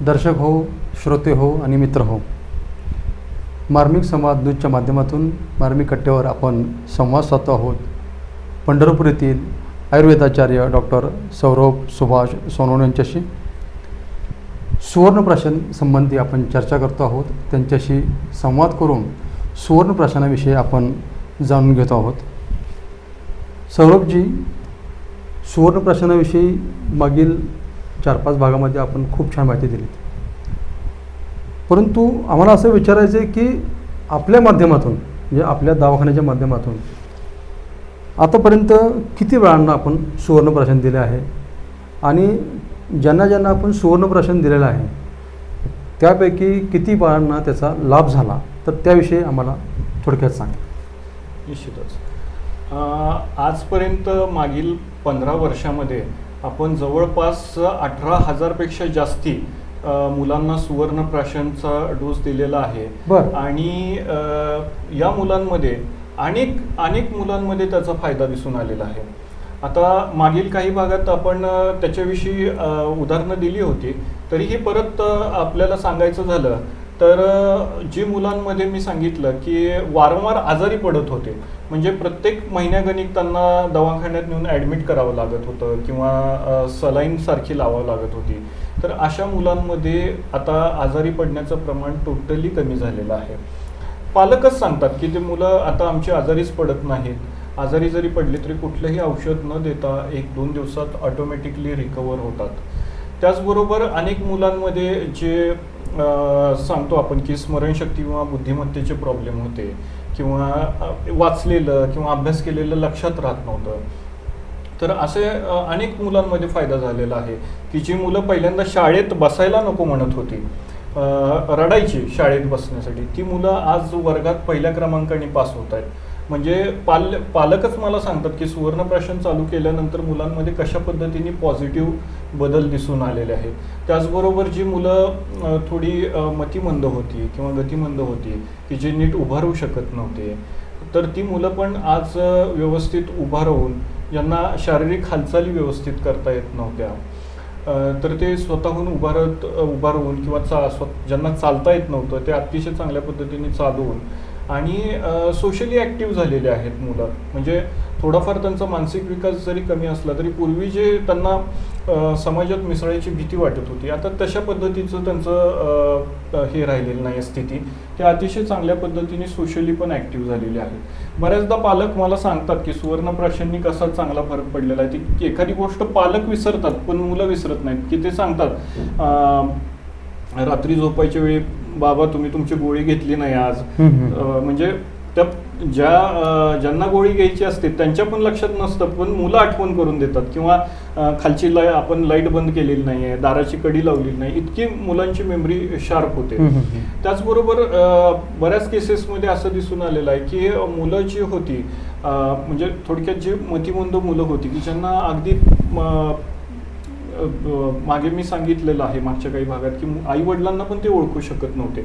दर्शक हो श्रोते हो आणि मित्र हो मार्मिक संवाद न्यूजच्या माध्यमातून मार्मिक कट्ट्यावर आपण संवाद साधतो आहोत. पंढरपूर येथील आयुर्वेदाचार्य डॉक्टर सौरभ सुभाष सोनवणे यांच्याशी. सुवर्णप्राशन संबंधी आपण चर्चा करतो आहोत. त्यांच्याशी संवाद करून सुवर्णप्राशनाविषयी आपण जाणून घेतो आहोत. सौरभजी सुवर्णप्राशनाविषयी मागील चार पाच भागामध्ये आपण खूप छान माहिती दिली. परंतु आम्हाला असं विचारायचं आहे की आपल्या माध्यमातून म्हणजे आपल्या दवाखान्याच्या माध्यमातून आतापर्यंत किती वेळांना आपण सुवर्णप्राशन दिले आहे? आणि ज्यांना ज्यांना आपण सुवर्णप्राशन दिलेलं आहे त्यापैकी किती बाळांना त्याचा लाभ झाला? तर त्याविषयी आम्हाला थोडक्यात सांगा. निश्चितच. आजपर्यंत मागील पंधरा वर्षामध्ये आपण जवळपास अठरा हजारपेक्षा जास्ती मुलांना सुवर्णप्राशनचा डोस दिलेला आहे. आणि या मुलांमध्ये अनेक अनेक मुलांमध्ये त्याचा फायदा दिसून आलेला आहे. आता मागील काही भागात आपण त्याच्याविषयी उदाहरणं दिली होती. तरीही परत आपल्याला सांगायचं झालं तर जे जी मुलांमध्ये मी सांगितलं की वारंवार आजारी पडत होते म्हणजे प्रत्येक महिन्यागणिक त्यांना दवाखान्यात नेऊन ॲडमिट करावं लागत होतं किंवा सलाईनसारखी लावावं लागत होती. तर अशा मुलांमध्ये आता आजारी पडण्याचं प्रमाण टोटली कमी झालेलं आहे. पालकच सांगतात की ते मुलं आता आमची आजारीच पडत नाहीत. आजारी जरी पडली तरी कुठलंही औषध न देता एक दोन दिवसात ऑटोमॅटिकली रिकवर होतात. त्याचबरोबर अनेक मुलांमध्ये जे सांगतो आपण की स्मरणशक्ती किंवा बुद्धिमत्तेचे प्रॉब्लेम होते. किंवा वाचलेलं किंवा अभ्यास केलेलं लक्षात राहत नव्हतं. तर असे अनेक मुलांमध्ये फायदा झालेला आहे की जी मुलं पहिल्यांदा शाळेत बसायला नको म्हणत होती. रडायची शाळेत बसण्यासाठी. ती मुलं आज वर्गात पहिल्या क्रमांकाने पास होत आहेत. म्हणजे पाल पालकच मला सांगतात की सुवर्णप्राशन चालू केल्यानंतर मुलांमध्ये कशा पद्धतीने पॉझिटिव्ह बदल दिसून आलेले आहेत. त्याचबरोबर जी मुलं थोडी मतिमंद होती किंवा गतिमंद होती की जे नीट उभारू शकत नव्हते तर ती मुलं पण आज व्यवस्थित उभा राहून ज्यांना शारीरिक हालचाली व्यवस्थित करता येत नव्हत्या. तर ते स्वतःहून उभारत उभारवून राहून किंवा चा स्व ज्यांना चालता येत नव्हतं ते अतिशय चांगल्या पद्धतीने चालवून आणि सोशली ॲक्टिव्ह झालेले आहेत मुलं. म्हणजे थोडाफार त्यांचा मानसिक विकास जरी कमी असला तरी पूर्वी जे त्यांना समाजात मिसळायची भीती वाटत होती आता तशा पद्धतीचं त्यांचं हे राहिलेलं नाही स्थिती. ते अतिशय चांगल्या पद्धतीने सोशली पण ॲक्टिव्ह झालेले आहेत. बऱ्याचदा पालक मला सांगतात की सुवर्णप्राशांनी कसा चांगला फरक पडलेला आहे. ती एखादी गोष्ट पालक विसरतात पण मुलं विसरत नाहीत. की ते सांगतात रात्री झोपायच्या वेळी बाबा तुम्ही तुमची गोळी घेतली नाही आज. म्हणजे त्या ज्या ज्यांना गोळी घ्यायची असते त्यांच्या पण लक्षात नसतं पण मुलं आठवण करून देतात. किंवा खालची लाय आपण लाइट बंद केलेली नाही आहे दाराची कडी लावलेली नाही इतकी मुलांची मेमरी शार्प होते. त्याचबरोबर बऱ्याच केसेसमध्ये असं दिसून आलेलं आहे की मुलं जी होती म्हणजे थोडक्यात जी मतिमंद मुलं होती की ज्यांना अगदी मागे मी सांगितलेलं आहे मागच्या काही भागात की आई वडिलांना पण ते ओळखू शकत नव्हते.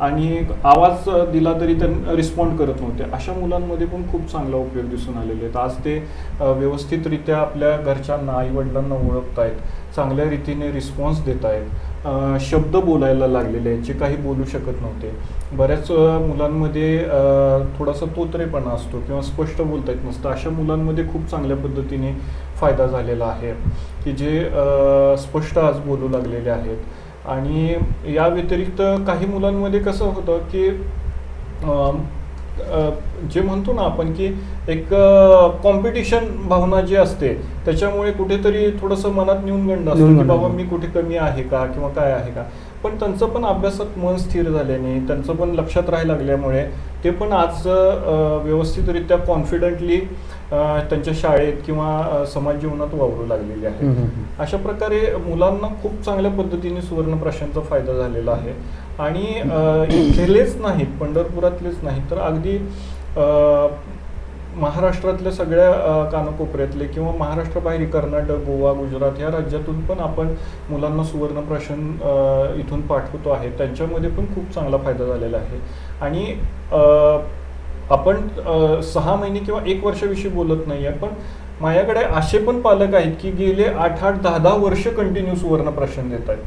आणि आवाज दिला तरी त्यांना रिस्पॉन्ड करत नव्हते. अशा मुलांमध्ये पण खूप चांगला उपयोग दिसून आलेले आहेत. आज ते व्यवस्थितरित्या आपल्या घरच्यांना आई वडिलांना ओळखतायत चांगल्या रीतीने रिस्पॉन्स देत आहेत शब्द बोलायला लागलेले आहेत जे काही बोलू शकत नव्हते. बऱ्याच मुलांमध्ये थोडासा तोतरेपणा असतो किंवा स्पष्ट बोलता येत नसतं. अशा मुलांमध्ये खूप चांगल्या पद्धतीने फायदा झालेला आहे. की जे स्पष्ट आज बोलू लागलेले आहेत. आणि या व्यतिरिक्त काही मुलांमध्ये कसं होतं की जे म्हणतो ना आपण की एक कॉम्पिटिशन भावना जी असते त्याच्यामुळे कुठेतरी थोडंसं मनात न्यूनगंड असतो की. बाबा मी कुठे कमी आहे का किंवा काय आहे का? पण त्यांचं पण अभ्यासात मन स्थिर झाल्याने त्यांचं पण लक्षात राहायला लागल्यामुळे ते पण आज व्यवस्थितरित्या कॉन्फिडंटली त्यांच्या शाळेत किंवा समाज जीवनात वावरू लागलेले हम्म. अशा प्रकारे मुलांना खूप चांगल्या पद्धतीने सुवर्णप्राशांचा फायदा झालेला आहे. आणि इथलेच नाहीत पंढरपुरातलेच नाहीत तर अगदी महाराष्ट्रातल्या सगळ्या कानाकोपऱ्यातले किंवा महाराष्ट्राबाहेर कर्नाटक गोवा गुजरात या राज्यातून पण आपण मुलांना सुवर्णप्राशन अ, इथून पाठवतो आहे. त्यांच्यामध्ये पण खूप चांगला फायदा झालेला आहे. आणि आपण सहा महिने किंवा एक वर्षाविषयी बोलत नाही आहे पण माझ्याकडे असे पण पालक आहेत की गेले आठ आठ दहा दहा वर्ष कंटिन्यू सुवर्णप्राशन देत आहेत.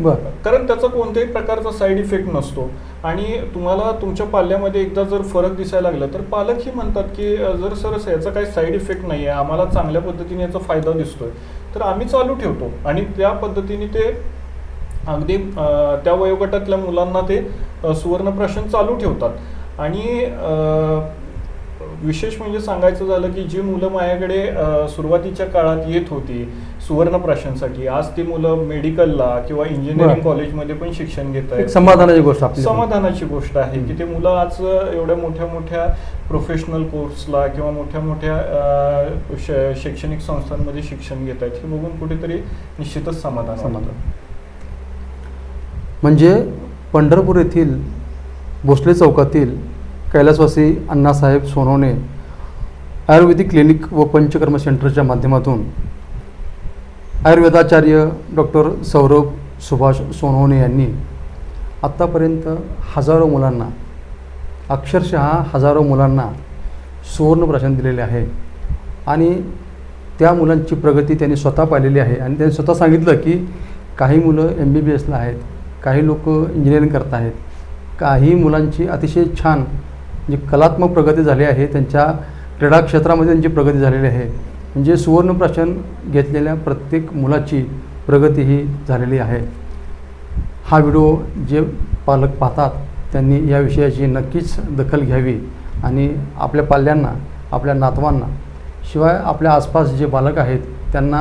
बरं. कारण त्याचा कोणत्याही प्रकारचा साईड इफेक्ट नसतो. आणि तुम्हाला तुमच्या पाल्यामध्ये एकदा जर फरक दिसायला लागला तर पालकही म्हणतात की जर सर याचा काही साईड इफेक्ट नाही आहे आम्हाला चांगल्या पद्धतीने याचा फायदा दिसतोय तर आम्ही चालू ठेवतो. आणि त्या पद्धतीने ते अगदी त्या वयोगटातल्या मुलांना ते अ, सुवर्णप्राशन चालू ठेवतात. आणि विशेष म्हणजे सांगायचं झालं की जी मुलं माझ्याकडे सुरुवातीच्या काळात येत होती सुवर्णप्राशनसाठी आज ती मुलं मेडिकलला किंवा इंजिनिअरिंग. कॉलेजमध्ये पण शिक्षण घेत आहेत समाधानाची गोष्ट समाधानाची गोष्ट आहे की ते मुलं आज एवढ्या मोठ्या मोठ्या प्रोफेशनल कोर्सला किंवा मोठ्या मोठ्या शैक्षणिक संस्थांमध्ये शिक्षण घेत आहेत हे बघून कुठेतरी निश्चितच समाधान समाधान. म्हणजे पंढरपूर येथील भोसले चौकातील कैलासवासी अण्णासाहेब सोनवणे आयुर्वेदिक क्लिनिक व पंचकर्म सेंटरच्या माध्यमातून आयुर्वेदाचार्य डॉक्टर सौरभ सुभाष सोनवणे यांनी आत्तापर्यंत हजारो मुलांना अक्षरशः हजारो मुलांना सुवर्णप्राशन दिलेले आहे आणि त्या मुलांची प्रगती त्यांनी स्वतः पाहिलेली आहे. आणि त्यांनी स्वतः सांगितलं की काही मुलं एम बी बी एसला आहेत काही लोक इंजिनिअरिंग करत आहेत काही मुलांची अतिशय छान जी कलात्मक प्रगती झाली आहे त्यांच्या क्रीडा क्षेत्रामध्ये त्यांची प्रगती झालेली आहे. म्हणजे सुवर्णप्राशन घेतलेल्या प्रत्येक मुलाची प्रगती ही झालेली आहे. हा व्हिडिओ जे पालक पाहतात त्यांनी या विषयाची नक्कीच दखल घ्यावी आणि आपल्या पाल्यांना आपल्या नातवांना शिवाय आपल्या आसपास जे बालक आहेत त्यांना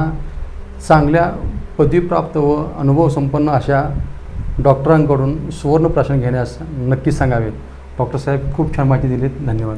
चांगल्या पदवीप्राप्त व अनुभवसंपन्न अशा डॉक्टरांकडून सुवर्ण प्राशन घेण्यास नक्कीच सांगावे. डॉक्टर साहेब खूप छान माहिती दिलीत. धन्यवाद.